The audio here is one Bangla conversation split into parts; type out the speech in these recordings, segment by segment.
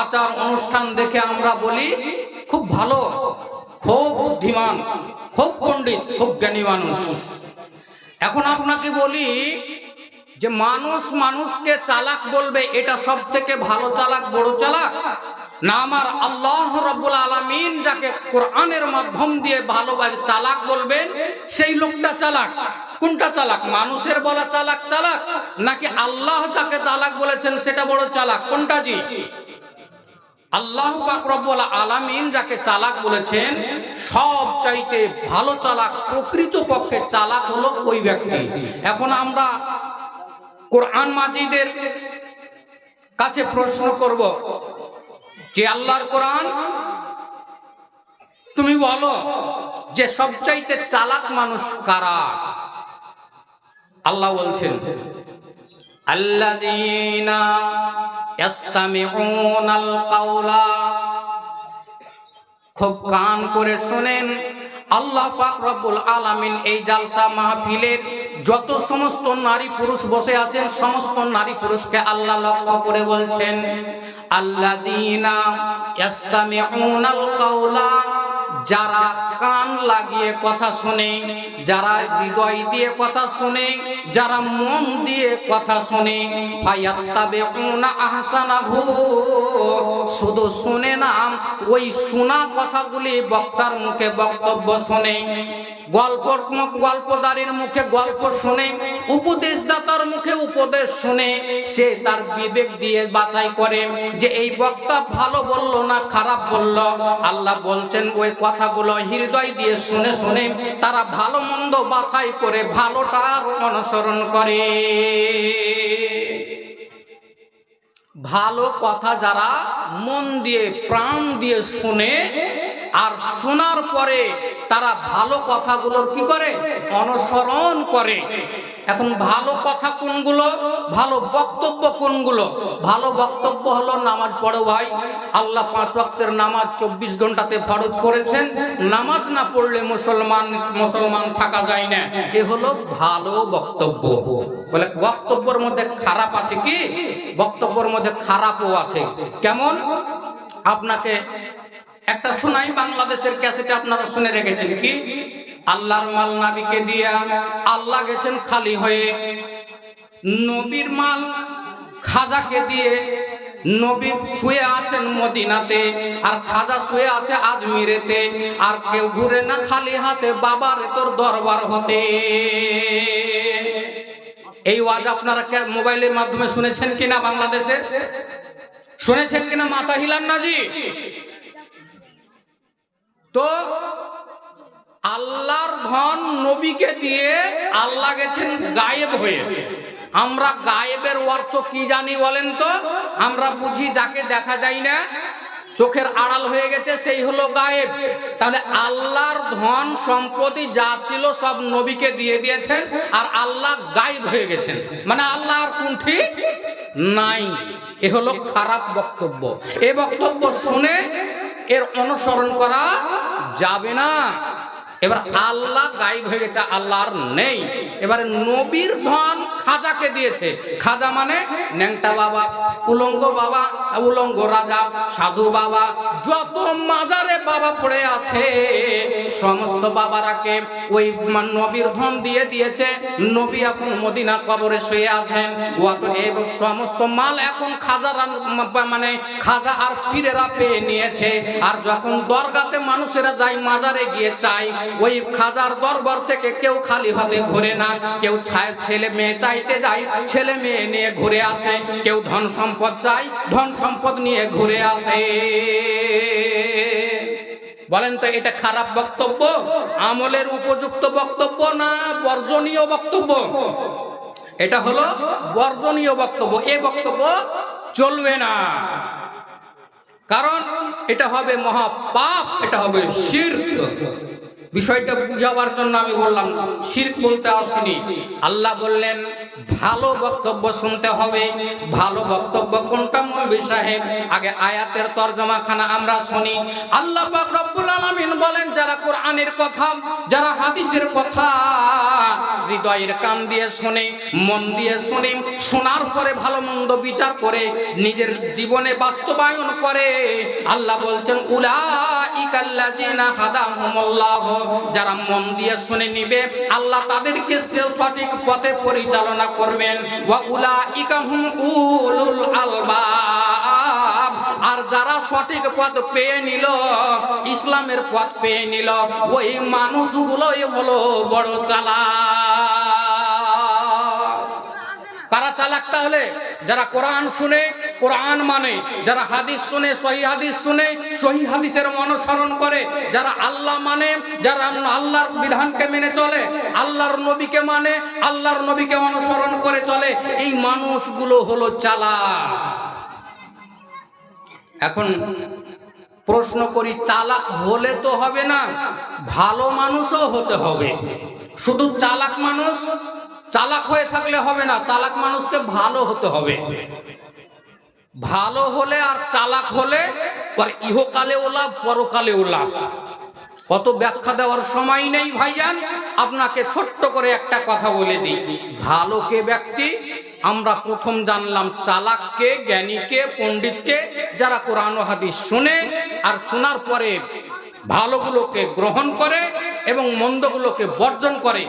আচার অনুষ্ঠান দেখে আমরা বলি, খুব ভালো, খুব বুদ্ধিমান খুব পণ্ডিত, খুব জ্ঞানী মানুষ। এখন আপনাকে বলি যে মানুষ মানুষকে চালাক বলবে, এটা সব থেকে ভালো চালাক, বড় চালাক? না আমার আল্লাহ রব্বুল আলমিন যাকে কোরআনের মাধ্যম দিয়ে ভালোবাসে, চালাক বলবেন, সেই লোকটা চালাক। কোনটা চালাক? মানুষের বলা চালাক চালাক? নাকি আল্লাহ যাকে চালাক বলেছেন, সেটা বড় চালাক? কোনটা জি? আল্লাহ আলামিন যাকে চালাক বলেছেন, সব চাইতে ভালো চালাক প্রকৃত পক্ষে চালাক হলো ওই ব্যক্তি। এখন আমরা কোরআন মাজিদের কাছে প্রশ্ন করব, যে আল্লাহর কোরআন? তুমি বলো যে সবচাইতে চালাক মানুষ কারা? আল্লাহ বলছেন কাওলা খুব কান করে শোনেন, আল্লাহ পাক আলামিন এই জালসা মাহফিলের যত সমস্ত নারী পুরুষ বসে আছেন, সমস্ত নারী পুরুষকে আল্লাহ লক্ষ্য করে বলছেন, আল্লাযীনা ইয়াস্তামিউনাল কাওলা যারা কান লাগিয়ে কথা শুনে, যারা হৃদয় দিয়ে কথা শুনে, যারা মন দিয়ে কথা শুনে আহসানাহু। শুধু শুনে না, ওই শোনা কথাগুলি বক্তার মুখে বক্তব্য শুনে। গল্প, গল্পদারির মুখে গল্প শুনে, উপদেশদাতার মুখে উপদেশ শুনে, সে তার বিবেক দিয়ে বাছাই করে যে এই বক্তা ভালো বলল না খারাপ বলল। আল্লাহ বলছেন, ওই কথাগুলো হৃদয় দিয়ে শুনে শুনে তারা ভালো মন্দ বাছাই করে ভালোটার অনুসরণ করে। ভালো কথা যারা মন দিয়ে, প্রাণ দিয়ে শুনে, আর শোনার পরে তারা ভালো কথাগুলোর কি করে? অনুসরণ করে। এখন ভালো কথা কোনগুলো? ভালো বক্তব্য কোনগুলো? ভালো বক্তব্য হলো নামাজ পড়ো ভাই। আল্লাহ পাঁচ ওয়াক্তের নামাজ চব্বিশ ঘন্টাতে ফরজ করেছেন। নামাজ না পড়লে মুসলমান মুসলমান থাকা যায় না। এ হলো ভালো বক্তব্য। বলে বক্তব্যের মধ্যে খারাপ আছে কি? বক্তব্যের মধ্যে খারাপও আছে। কেমন? আপনাকে একটা শোনাই বাংলাদেশের ক্যাসেটে আপনারা শুনে রেখেছেন কি? আল্লাহর মাল নাবিকে দিয়া আল্লাহ গেছেন খালি হয়ে। নবীর মাল খাজাকে দিয়ে নবী শুয়ে আছেন মদিনাতে, আর খাজা শুয়ে আছে আজমিরেতে, আর কেউ ঘুরে না খালি হাতে, বাবার তোর দরবার হতে। এই ওয়াজ আপনারা মোবাইলের মাধ্যমে শুনেছেন কিনা বাংলাদেশে শুনেছেন কিনা মাথা হিলান না জি তো আল্লাহর ধন নবীকে দিয়ে আল্লাহ গেছেন গায়েব হয়ে। আমরা গায়েবের অর্থ কি জানি বলেন তো? আমরা বুঝি যাকে দেখা যায় না, চোখের আড়াল হয়ে গেছে, সেই হলো গায়েব। তাহলে আল্লাহর ধন সম্পত্তি যা ছিল সব নবীকে দিয়ে দিয়েছেন আর আল্লাহ গায়েব হয়ে গেছেন। মানে আল্লাহর কুণ্ঠি নাই। এ হলো খারাপ বক্তব্য। এ বক্তব্য শুনে এর অনুসরণ করা যাবে না। এবার আল্লাহ গায়েব হয়ে গেছে আল্লাহর নেই। এবারে নবীর ধন খাজাকে দিয়েছে। খাজা মানে ন্যাংটা বাবা, উলঙ্গ বাবা, উলঙ্গ রাজা, সাধু বাবা। যত মাজারে বাবা পড়ে আছে, সমস্ত বাবারাকে ওই নবীর ধন দিয়ে দিয়েছে। নবী এখন মদিনা কবরে শুয়ে আছেন। অতএব সমস্ত মাল এখন খাজারা মানে খাজা আর পীরেরা পেয়ে নিয়েছে। আর যখন দরগাতে মানুষেরা যায় মাজারে গিয়ে চায়, ওই খাজার দরবার থেকে কেউ খালি ভাবে ঘুরে না। কেউ ছায়- ছেলে, মেয়ে চাইতে যায় ছেলে মেয়ে নিয়ে ঘুরে আসে, কেউ ধন সম্পদ চাই ধন সম্পদ নিয়ে ঘুরে আসে। বলেন তো, এটা খারাপ বক্তব্য? আমলের উপযুক্ত বক্তব্য না বর্জনীয় বক্তব্য? এটা হলো বর্জনীয় বক্তব্য। এ বক্তব্য চলবে না। কারণ এটা হবে মহাপাপ, এটা হবে শির বিষয়টা বুঝাবার জন্য আমি বললাম, শির্ক বলতে আসেনি। আল্লাহ বললেন, ভালো বক্তব্য শুনতে হবে। ভালো বক্তব্য কোনটা, মৌলভী সাহেব? আগে আয়াতের তর্জমা খানা আমরা শুনি। আল্লাহ পাক রব্বুল আলামিন বলেন, যারা কোরআনের কথা, যারা হাদিসের কথা হৃদয়ের কান দিয়ে শুনে, মন দিয়ে শুনে, শোনার পরে ভালো মন্দ বিচার করে, নিজের জীবনে বাস্তবায়ন করে, আল্লাহ বলছেন, উলাইকাল্লাযিনা হাদাহুমুল্লাহ। যারা মন দিয়ে শুনে নিবে, আল্লাহ তাদেরকে সঠিক পথে পরিচালনা করবেন। আর যারা সঠিক পথ পেয়ে নিল, ইসলামের পথ পেয়ে নিল, ওই মানুষগুলোই হলো বড় চালা কারা চালাক তাহলে? যারা কোরআন শুনে কোরআন মানে যারা হাদিস শুনে, সহি হাদিস শুনে, সহি হাদিসের অনুসরণ করে, যারা আল্লাহ মানে যারা আল্লাহর বিধানকে মেনে চলে, আল্লাহর নবীকে মানে আল্লাহর নবীকে অনুসরণ করে চলে, এই মানুষগুলো হলো চালাক। এখন প্রশ্ন করি, চালাক হলে তো হবে না, ভালো মানুষও হতে হবে। শুধু চালাক মানুষ, চালাক হয়ে থাকলে হবে না, চালাক মানুষকে ভালো হতে হবে। ভালো হলে আর চালাক হলে ইহকালে ওলা পরকালে ওলা কত ব্যাখ্যা দেওয়ার সময় নেই ভাইজান। আপনাকে ছোট্ট করে একটা কথা বলে দিই। ভালো কে ব্যক্তি? আমরা প্রথম জানলাম চালাককে জ্ঞানীকে পণ্ডিতকে যারা কোরআন হাদিস শুনে। আর শোনার পরে ভালোগুলোকে গ্রহণ করে এবং মন্দগুলোকে বর্জন করে।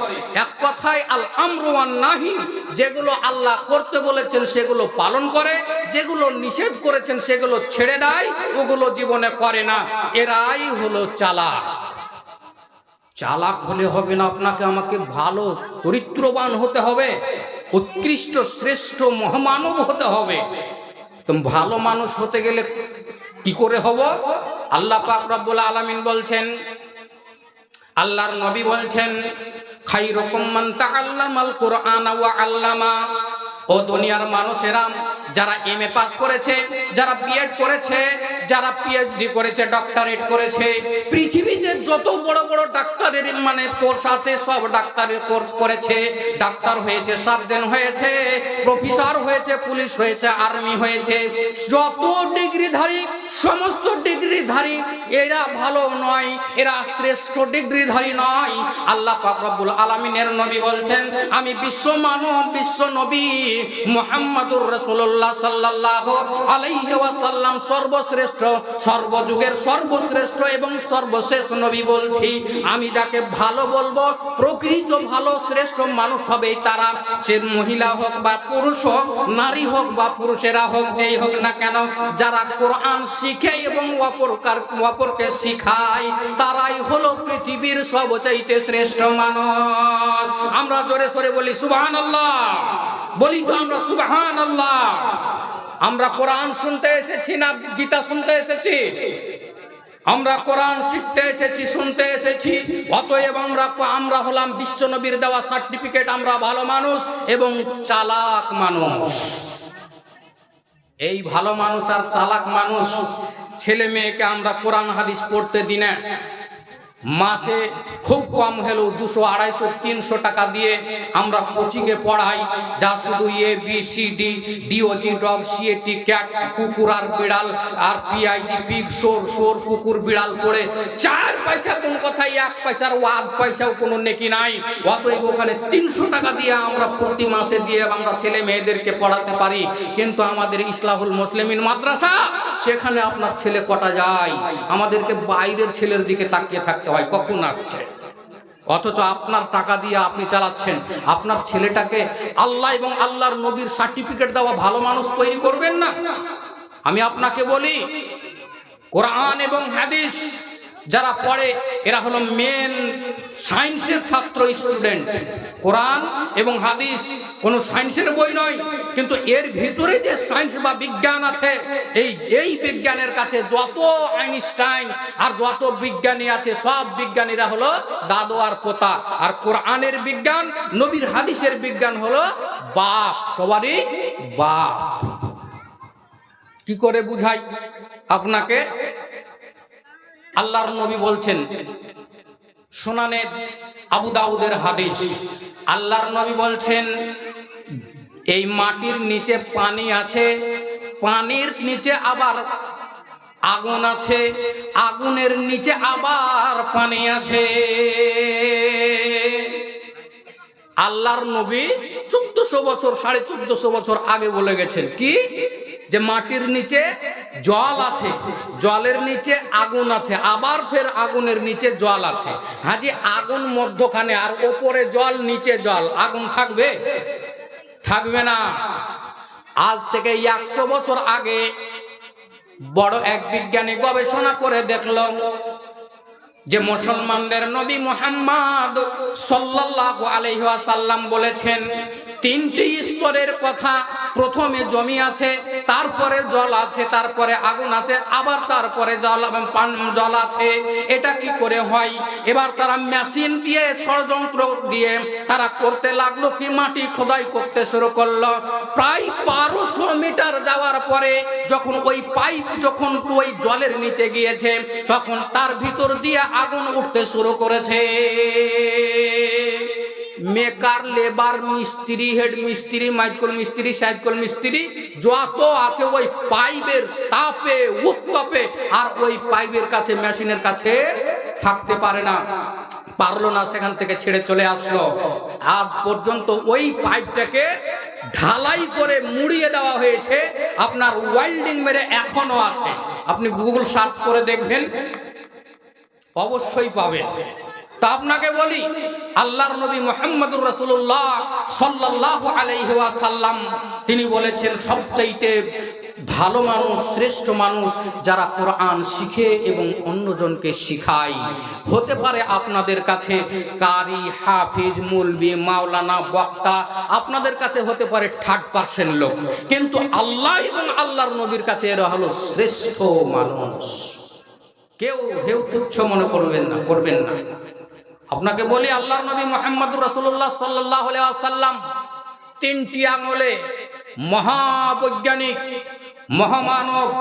এক কথায় আল আমরুয়ান নাহি যেগুলো আল্লাহ করতে বলেছেন সেগুলো পালন করে, যেগুলো নিষেধ করেছেন সেগুলো ছেড়ে দেয়, ওগুলো জীবনে করে না। এরাই হলো চালাক। চালাক হলে হবে না আপনাকে, আমাকে ভালো চরিত্রবান হতে হবে, উৎকৃষ্ট, শ্রেষ্ঠ, মহামানব হতে হবে। তো ভালো মানুষ হতে গেলে কি করে হব? আল্লাহ পাক রব্বুল আলামিন বলছেন, আল্লাহর নবী বলছেন খাইরুকুম মান তাআল্লামাল কুরআন ওয়া আল্লামা। ও দুনিয়ার মানুষেরা যারা এমএ পাস করেছে, যারা বিএড করেছে যারা পিএইচডি করেছে ডক্টরেট করেছে, পৃথিবীতে যত বড় বড় ডাক্তারের মানে কোর্স আছে, সব ডাক্তারের কোর্স করেছে। ডাক্তার হয়েছে সার্জন হয়েছে প্রফেসর হয়েছে পুলিশ হয়েছে আর্মি হয়েছে। যত ডিগ্রিধারী, সমস্ত ডিগ্রিধারী, এরা ভালো নয়, এরা শ্রেষ্ঠ ডিগ্রিধারী নয়। আল্লাহ পাক রব্বুল আলামিনের নবী বলছেন, আমি বিশ্ব মানব, বিশ্ব নবী মুহাম্মাদুর রাসূলুল্লাহ সাল্লাল্লাহু আলাইহি ওয়াসাল্লাম সর্বশ্রেষ্ঠ সর্বযুগের সর্বশ্রেষ্ঠ এবং সর্বশেষ নবী বলছি। আমি যাকে ভালো বলব, প্রকৃত ভালো, শ্রেষ্ঠ মানুষ হবে তারা। সে মহিলা হোক বা পুরুষ হোক, নারী হোক বা পুরুষেরা হোক, যেই হোক না কেন, যারা কোরআন শিখে এবং অপরকার, অপরকে শিখায়, তারাই হলো পৃথিবীর সবচাইতে শ্রেষ্ঠ মানুষ। আমরা জোরে সরে বলি সুবাহ সুবহানাল্লাহ। বলি তো আমরা সুবহানাল্লাহ। আমরা কোরআন শুনতে এসেছি না গীতা শুনতে এসেছি? আমরা কোরআন শিখতে এসেছি, শুনতে এসেছি। অতএব আমরা আমরা হলাম বিশ্ব নবীর দেওয়া সার্টিফিকেট, আমরা ভালো মানুষ এবং চালাক মানুষ। এই ভালো মানুষ আর চালাক মানুষ, ছেলে মেয়েকে আমরা কোরআন হাদিস পড়তে দিই না। মাসে খুব কম হলেও দুশো, আড়াইশো, তিনশো টাকা দিয়ে আমরা কোচিংয়ে পড়াই, যা শুধু A B C D DOG dog CAT cat কুকুর আর বিড়াল, আর পিআইজি পিগ সোর সোর কুকুর, বিড়াল করে চার পয়সা কোন কথাই, এক পয়সার ওয়াদ পয়সাও কোনো নেকি নাই। অতএব ওখানে তিনশো টাকা দিয়ে আমরা প্রতি মাসে দিয়ে আমরা ছেলে মেয়েদেরকে পড়াতে পারি। কিন্তু আমাদের ইসলাহুল মুসলিমিন মাদ্রাসা, সেখানে আপনার ছেলে কটা যায়? আমাদেরকে বাইরের ছেলের দিকে তাকিয়ে থাকতে হয়, কখন আসছে? অথচ আপনার টাকা দিয়ে আপনি চালাচ্ছেন। আপনার ছেলেটাকে আল্লাহ এবং আল্লাহর নবীর সার্টিফিকেট দেওয়া ভালো মানুষ তৈরি করবেন না? আমি আপনাকে বলি, কোরআন এবং হাদিস যারা পড়ে, এরা হলো মেন সায়েন্সের ছাত্র স্টুডেন্ট কোরআন এবং হাদিস কোনো সায়েন্সের বই নয়, কিন্তু এর ভিতরে যে সায়েন্স বা বিজ্ঞান আছে, এই এই বিজ্ঞানের কাছে যত আইনস্টাইন আর যত বিজ্ঞানী আছে, সব বিজ্ঞানীরা হলো দাদু আর পোতা। আর কোরআনের বিজ্ঞান, নবীর হাদিসের বিজ্ঞান হলো বাপ, সবারই বাপ। কি করে বুঝাই আপনাকে? আল্লাহর নবী বলছেন, শোনানে আবু দাউদের হাদিস। আল্লাহর নবী বলছেন, এই মাটির নিচে পানি আছে, পানির নিচে আবার আগুন আছে, আগুনের নিচে আবার পানি আছে। আল্লাহর নবী চোদ্দশো বছর, সাড়ে চোদ্দশো বছর আগে বলে গেছেন কি? যে মাটির নিচে জল আছে, জলের নিচে আগুন আছে, আবার ফের আগুনের নিচে জল আছে। হাজি, আগুন মধ্যখানে আর ওপরে জল, নিচে জল, আগুন থাকবে? থাকবে না। আজ থেকে একশো বছর আগে বড় এক বিজ্ঞানী গবেষণা করে দেখল যে মুসলমানদের নবী মোহাম্মদ সাল্লাল্লাহু আলাইহি ওয়াসাল্লাম বলেছেন, তিনটি স্তরের কথা প্রথমে জমি আছে, তারপরে জল আছে, তারপরে আগুন আছে, আবার তারপরে জল এবং জল আছে। এটা কি করে হয়? এবার তারা মেশিন দিয়ে, ষড়যন্ত্র দিয়ে তারা করতে লাগল, কি মাটি খোদাই করতে শুরু করল। প্রায় বারোশো মিটার যাওয়ার পরে যখন ওই পাইপ যখন ওই জলের নিচে গিয়েছে, তখন তার ভিতর দিয়ে আগুন উঠতে শুরু করেছে। মেকার, লেবার, মিস্ত্রি হেড মিস্ত্রি মাইকল মিস্ত্রি, সাইকল মিস্ত্রি, যত আছে ওই পাইপের তাপে, উত্তপে, আর ওই পাইপের কাছে, মেশিনের কাছে থাকতে পারে না। পারল না, সেখান থেকে ছেড়ে চলে আসলো। আজ পর্যন্ত ওই পাইপটাকে ঢালাই করে মুড়িয়ে দেওয়া হয়েছে। আপনার ওয়েল্ডিং মেরে এখনও আছে। আপনি গুগল সার্চ করে দেখবেন। অবশ্যই পাবেন তা আপনাকে বলি, আল্লাহর নবী মোহাম্মদুর রাসূলুল্লাহ সাল্লাল্লাহু আলাইহি ওয়াসাল্লাম, তিনি বলেছেন, সবচাইতে ভালো মানুষ, শ্রেষ্ঠ মানুষ যারা কোরআন শিখে এবং অন্যজনকে শিখায়। হতে পারে আপনাদের কাছে কারি, হাফিজ মুলবি মাওলানা, বক্তা, আপনাদের কাছে হতে পারে থার্ড পার্সেন্ট লোক। কিন্তু আল্লাহ এবং আল্লাহর নবীর কাছে এরা হলো শ্রেষ্ঠ মানুষ। কেউ হেউ তুচ্ছ মনে করবেন না করবেন না। আপনাকে বলি আল্লাহ নবী মোহাম্মদ রসুল্লাহ সাল্লাহ সাল্লাম তিনটি আঙুলে মহাবৈজ্ঞানিক, মহামানব,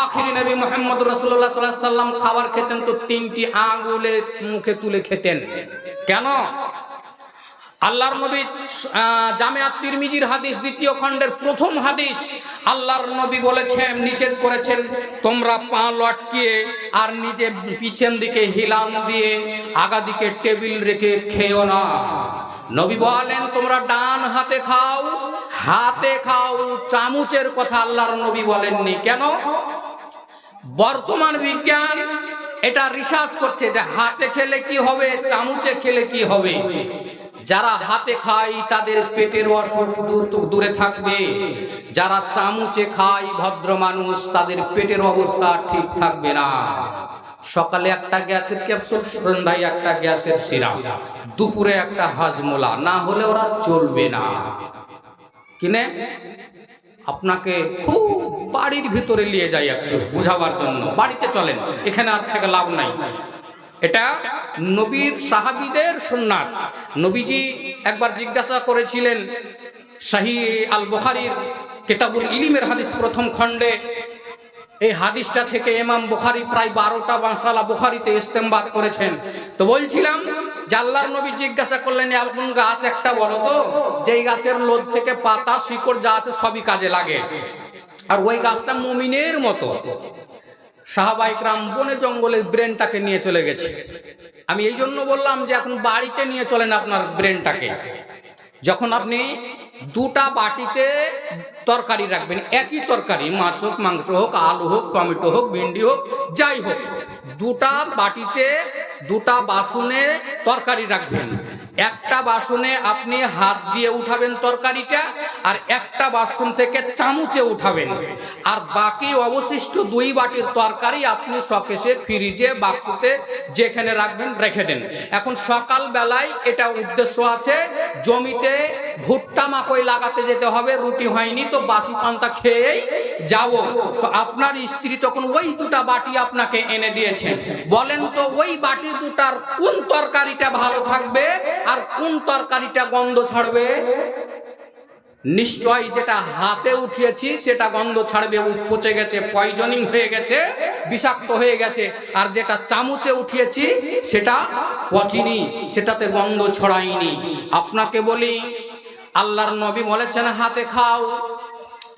আখিরি নবী মোহাম্মদ রসুল্লাহ সাল্লাহ সাল্লাম খাবার খেতেন, তো তিনটি আঙুলে মুখে তুলে খেতেন। কেন? আল্লাহর নবী জামিয়াত তিরমিজির হাদিস, দ্বিতীয় খণ্ডের প্রথম হাদিস, আল্লাহর নবী বলেছেন, নিষেধ করেছেন, তোমরা পা লটকিয়ে আর নিজে পিছন দিকে হিলাম দিয়ে আগা দিকে টেবিল রেখে খেও না। নবী বলেন, তোমরা ডান হাতে খাও হাতে খাও, চামুচের কথা আল্লাহর নবী বলেননি। কেন? বর্তমান বিজ্ঞান এটা রিসার্চ করছে যে হাতে খেলে কি হবে, চামুচে খেলে কি হবে? যারা হাতে খায়, তাদের পেটের অসুখ দূর থাকবে। যারা চামচে খায়, ভদ্র মানুষ, তাদের পেটের অবস্থা ঠিক থাকবে না। সকালে একটা গ্যাসের ক্যাপসুল, সন্ধ্যায় একটা গ্যাসের সিরাপ, দুপুরে একটা হাজমোলা, না হলে ওরা চলবে না। কিনে? আপনাকে খুব বাড়ির ভিতরে নিয়ে যাই একটু, বুঝাবার জন্য। বাড়িতে চলেন, এখানে আর থেকে লাভ নাই। এটা নবীর সাহাবিদের সুন্নাত। নবীজি একবার জিজ্ঞাসা করেছিলেন, শাহি আল বুখারীর কেতাবুল ইলিমের হাদিস প্রথম খণ্ডে, এই হাদিসটা থেকে ইমাম বুখারী প্রায় বারোটা বাঁশালা বুখারীতে ইস্তেমবাদ করেছেন। তো বলছিলাম জাল্লার নবী জিজ্ঞাসা করলেন এমন গাছ একটা বলো তো, যেই গাছের লোদ থেকে পাতা, শিকড় যা আছে সবই কাজে লাগে। আর ওই গাছটা মমিনের মতো। সাহাবাইকরাম বনে জঙ্গলে ব্রেনটাকে নিয়ে চলে গেছে। আমি এই জন্য বললাম যে এখন বাড়িতে নিয়ে চলেন আপনার ব্রেনটাকে। যখন আপনি দুটা বাটিতে তরকারি রাখবেন। একই তরকারি, মাছ হোক, মাংস হোক, আলু হোক, টমেটো হোক, ভিন্ডি হোক, যাই হোক। দুটা বাটিতে দুটা বাসনে তরকারি রাখবেন। একটা বাসনে আপনি হাত দিয়ে উঠাবেন তরকারিটা আর একটা বাসন থেকে চামচে উঠাবেন। আর বাকি অবশিষ্ট দুই বাটির তরকারি আপনি শকেশে ফ্রিজে, বাক্সতে যেখানে রাখবেন রেখে দেন। এখন সকাল বেলায় এটা উদ্দেশ্য আছে, জমিতে ভুট্টা মাকই লাগাতে যেতে হবে, রুটি হয়নি তো বাসি পান্তা খেয়েই যাব। তো আপনার স্ত্রী তখন ওই দুটা বাটি আপনাকে এনে দিয়েছে। বলেন তো ওই বাটি দুটার কোন তরকারিটা ভালো থাকবে আর কোন তরকারিটা গন্ধ ছাড়বে? নিশ্চয় যেটা হাতে উঠিয়েছি, সেটা গন্ধ ছাড়বে পচে গেছে পয়জনিং হয়ে গেছে, বিষাক্ত হয়ে গেছে। আর যেটা চামচে উঠিয়েছি, সেটা পচিনি, সেটাতে গন্ধ ছড়ায়নি। আপনাকে বলি আল্লাহর নবী বলেছেন হাতে খাও।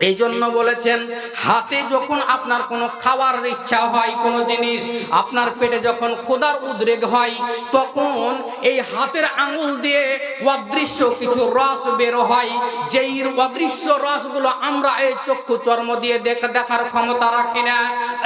এই জন্য বলেছেন, হাতে যখন আপনার কোনো খাওয়ার ইচ্ছা হয়, কোনো জিনিস আপনার পেটে যখন খোদার উদ্রেক হয়, তখন এই হাতের আঙুল দিয়ে অদৃশ্য কিছু রস বের হয়। যেই অদৃশ্য রসগুলো আমরা এই চক্ষু চর্ম দিয়ে দেখ দেখার ক্ষমতা রাখি না,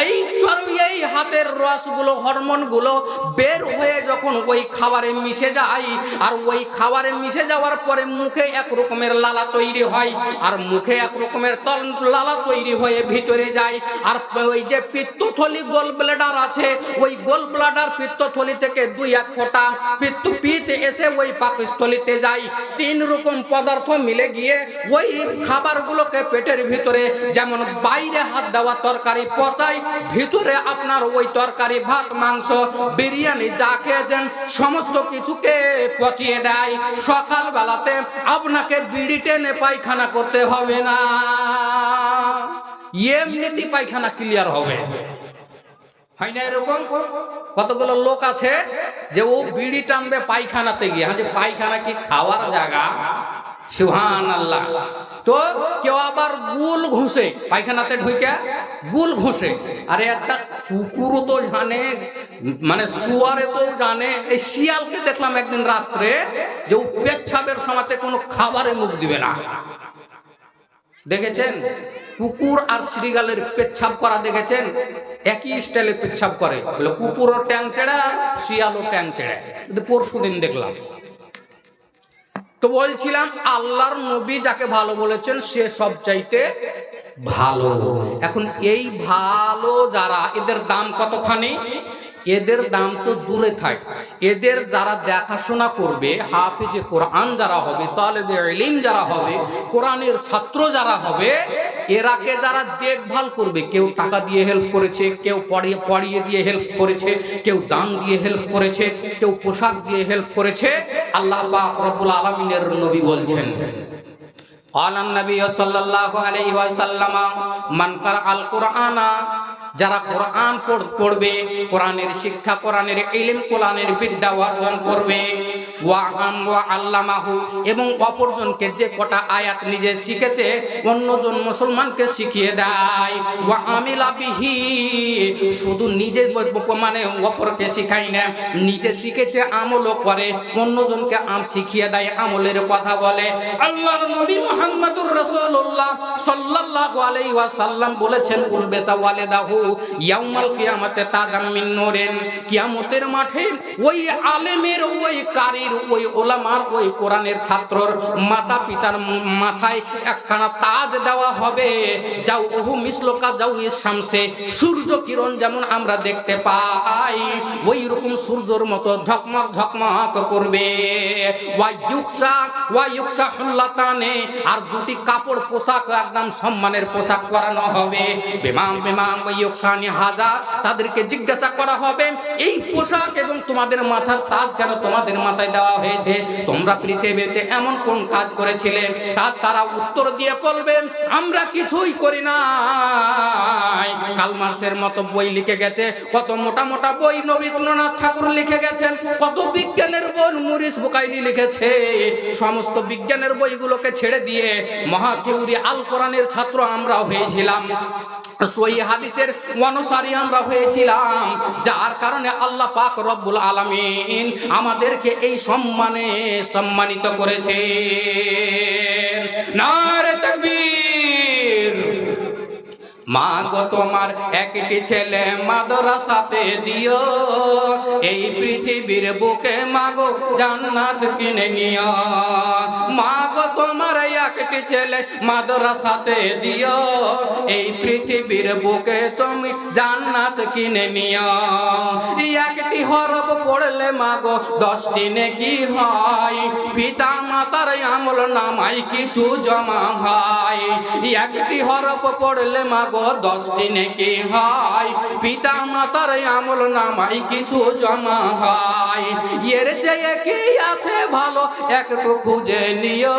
এই চর্ম এই হাতের রসগুলো, হরমোনগুলো বের হয়ে যখন ওই খাবারে মিশে যায়, আর ওই খাবারে মিশে যাওয়ার পরে মুখে এক রকমের লালা তৈরি হয়, আর মুখে এক রকমের তল লালা তৈরি হয়ে ভিতরে যায়। আর ওই যে পিত্তথলি গোল ব্লাডার আছে, ওই গোল ব্লাডার পিত্তথলি থেকে দুই এক ফোঁটা পিত্ত পিত এসে ওই পাকস্থলিতে যায়। তিন রকম পদার্থ মিলে গিয়ে ওই খাবারগুলোকে পেটের ভিতরে যেমন বাইরে হাত দেওয়া তরকারি পচায়, ভিতরে আপনার ওই তরকারি, ভাত, মাংস, বিরিয়ানি যা খেয়েছেন সমস্ত কিছুকে পচিয়ে দেয়। সকাল বেলাতে আপনাকে বিড়ি টেনে পায়খানা করতে হবে না। এমনিতে পায়খানা ক্লিয়ার হবে। কতগুলো লোক আছে যে ও বিড়ি টানবে পায়খানাতে গিয়ে। হ্যাঁ পায়খানা কি খাওয়ার জায়গা? সুহান আল্লাহ তো কেউ আবার গুল ঘুষে, পায়খানাতে ঢুকে গুল ঘুষে। আরে একটা কুকুরও তো জানে মানে শুয়ারে তো জানে। এই শিয়ালকে দেখলাম একদিন রাত্রে যে পেচ্ছাবের সময়তে কোনো খাবারে মুখ দিবে না। দেখেছেন? কুকুর আর শ্রীগালের পেচ্ছাপ করা দেখেছেন? একই স্টাইলে পেচ্ছাপ করে। বলে কুকুরও ট্যাং চেড়া, শিয়ালও ট্যাং চেড়া। পরশু দিন দেখলাম। তো বলছিলাম, আল্লাহর নবী যাকে ভালো বলেছেন, সে সব চাইতে ভালো। এখন এই ভালো যারা, এদের দাম কতখানি? এদের দাম তো দূরে থাক এদের যারা দেখাশোনা করবে হাফিজে কোরআন যারা হবে তালেবে ইলিম যারা হবে কোরআনের ছাত্র যারা হবে এরাকে যারা দেখভাল করবে কেউ টাকা দিয়ে হেল্প করেছে কেউ পড়িয়ে পড়িয়ে দিয়ে হেল্প করেছে কেউ দান দিয়ে হেল্প করেছে কেউ পোশাক দিয়ে হেল্প করেছে আল্লাহ পাক রব্বুল আলামিনের নবী বলছেন قال النبي صلى الله عليه وسلم من قرأ القرآن যারা কোরআন পড়- পড়বে কোরআনের শিক্ষা কোরআনের ইলিম কোরআনের বিদ্যা অর্জন করবে। এবং অপরজনকে যে কটা আয়াত নিজে শিখেছে, অন্যজন মুসলমানকে শিখিয়ে দেয়। শুধু নিজে মানে অপরকে শিখাই না, নিজে শিখেছে, আমলও করে, অন্যজনকে আম শিখিয়ে দেয়, আমলের কথা বলে। নবী সাল্লাল্লাহু আলাইহি ওয়াসাল্লাম বলেছেন ইয়াউমাল কিয়ামতে তাজাম মিন কিয়ামতের মাঠে ওই আলেমের ওই কারীর ওই ওলামার, ওই কোরআনের ছাত্রর মাতা পিতার মাথায় একখানা তাজ দেওয়া হবে। যাও, ওহু মিসলকা, যাও শামসে। সূর্য কিরণ যেমন আমরা দেখতে পাই, ওই রকম সূর্যর মতো ঝকমক ঝকমক করবে। আর দুটি কাপড় পোশাক একদম সম্মানের পোশাক পরানো হবে। তাদেরকে জিজ্ঞাসা করা হবে, এই পোশাক এবং তোমাদের মাথার তাজ কেন তোমাদের মাথায় দেওয়া হয়েছে। তোমরা পৃথিবীতে এমন কোন কাজ করেছিলে? তার তারা উত্তর দিয়ে বলবে, আমরা কিছুই করি না কালমার্সের মতো বই লিখে গেছে। কত মোটা মোটা বই রবীন্দ্রনাথ ঠাকুর লিখে গেছেন। কত বিজ্ঞানের বই মুরিস বুকাইলি লিখেছে। সমস্ত বিজ্ঞানের বইগুলোকে ছেড়ে দিয়ে মহা মহাকেউরি আল কোরআনের ছাত্র আমরা হয়েছিলাম। আমরা হয়েছিলাম। যার কারণে আল্লাহ পাক রব্বুল আলামিন আমাদেরকে এই সম্মানে সম্মানিত করেছে মা গো, তোমার একটি ছেলে মাদ্রাসাতে দিও। এই পৃথিবীর বুকে মাগো জান্নাত কিনে নিও। মা তোমার একটি ছেলে মাদ্রাসাতে দিও। এই পৃথিবীর বুকে তুমি জান্নাত কিনে নিও। একটি হরফ পড়লে মাগো, দশটি নেকি হয়। পিতা মাতার আমল নামাই কিছু জমা হয়। একটি হরফ পড়লে মাগো, দশটি নেকি হয়। পিতা মাতার আমল নামাই কিছু জমা হয়। এর চেয়ে কি আছে ভালো, একটু খুঁজে নিও।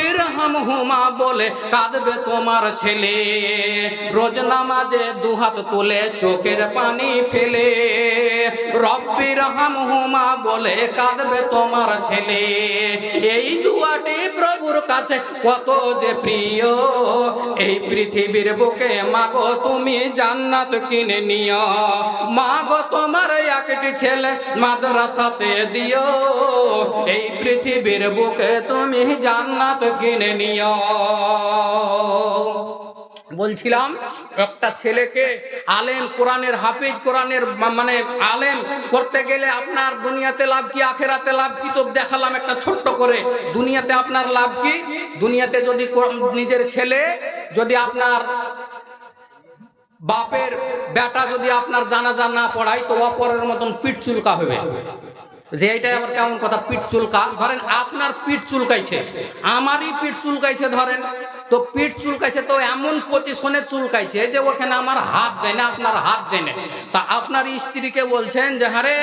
রব্বির হাম হুমা বলে কাঁদবে তোমার ছেলে। রোজ নামাজে দুহাত তোলে চোখের পানি ফেলে। রব্বির হাম হুমা বলে কাঁদবে তোমার ছেলে। এই দুয়াটি প্রভুর কাছে কত যে প্রিয়। এই পৃথিবীর বুকে মাগো তুমি জান্নাত কিনে নিও। মাগো তোমার একটি ছেলে মাদ্রাসাতে দিও। এই পৃথিবীর বুকে তুমি জান্নাত কিনে নিও। বলছিলাম, একটা ছেলেকে আলেম, কোরআনের হাফিজ, কোরআনের মানে আলেম করতে গেলে আপনার দুনিয়াতে লাভ কি, আখেরাতে লাভ কি? তো দেখালাম একটা ছোট্ট করে। দুনিয়াতে আপনার লাভ কি? দুনিয়াতে যদি নিজের ছেলে যদি আপনার বাপের বেটা যদি আপনার জানাজা না পড়ায়, তো অপরের মতন পিঠ চুলকা হবে যে এইটাই আবার কেমন কথা, পিঠ চুলকা। ধরেন আপনার পিঠ চুলকাইছে, আমারই পিঠ চুলকাইছে ধরেন, তো পিঠ চুলকাইছে তো এমন পজিশনে চুলকাইছে যে ওখানে আমার হাত যায় না, আপনার হাত যায় না। তা আপনার স্ত্রীকে বলছেন যে হারে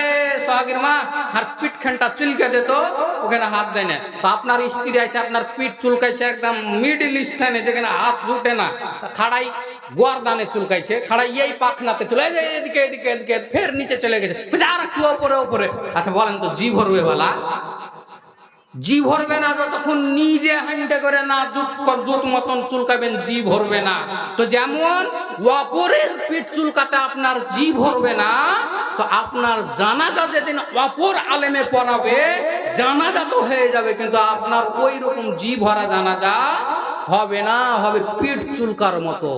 সোহাগির মা, আর পিঠ খানটা চুলকে তো, ওখানে হাত দেয় না। তো আপনার স্ত্রী আছে আপনার পিঠ চুলকাইছে একদম মিডিল স্থানে, যেখানে হাত জুটে না। খাড়াই গোয়ার দানে চুলকাইছে খাড়াই এই পাখনাতে চলে যে এদিকে এদিকে এদিকে, ফের নিচে চলে গেছে। আর একটু ওপরে ওপরে। আচ্ছা বলেন তো জি ভরবে বলা। জি ভরবে না, যতক্ষণ নিজে হান্ডে করে না জুত জুত মতন চুলকাবেন, জি ভরবে না। তো যেমন অপরের পিঠ চুলকাতে আপনার জি ভরবে না, তো আপনার জানাজা যেদিন অপর আলেমে পড়াবে, জানাজা তো হয়ে যাবে, কিন্তু আপনার ওই রকম জি ভরা জানাজা হবে না, হবে পিঠ চুলকার মতো।